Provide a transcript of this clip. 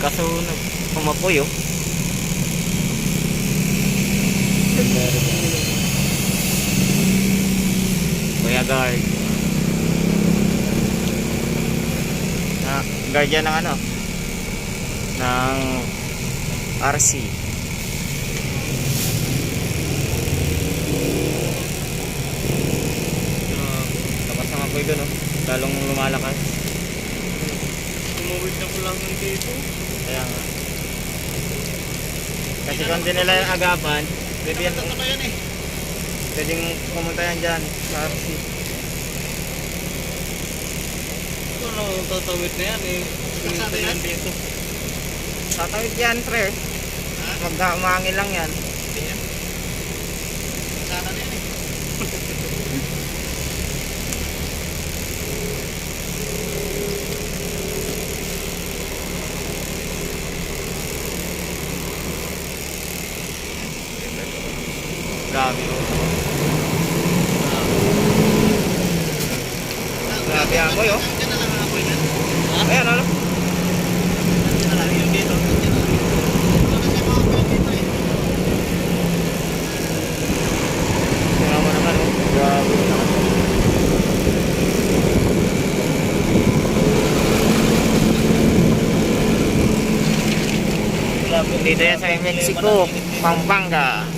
Kaso nag pumapoy oh. Kuya guard. Na, guardian ng ano? Ng RC. Lakas ng apoy doon oh. Lalong lumalakas. Tumawid na lang dito. Kaya nga. Kasi kung di nila yung agapan, pwede yan, Nakatata yan eh. pwedeng pumunta yan dyan sa RC. Ano, tatawid na yan eh. Kalsada yan? dito. Tatawid yan, pre. Magkamangin lang yan. Hindi yan. Grabe. Grabe amoy, oh. Diyan na lang ang apoy niyan. Ayan, ano? Yung dito. Dito eh. Tingnan mo naman, oh. Grabe. Dito yan sa Mexico, Pampanga.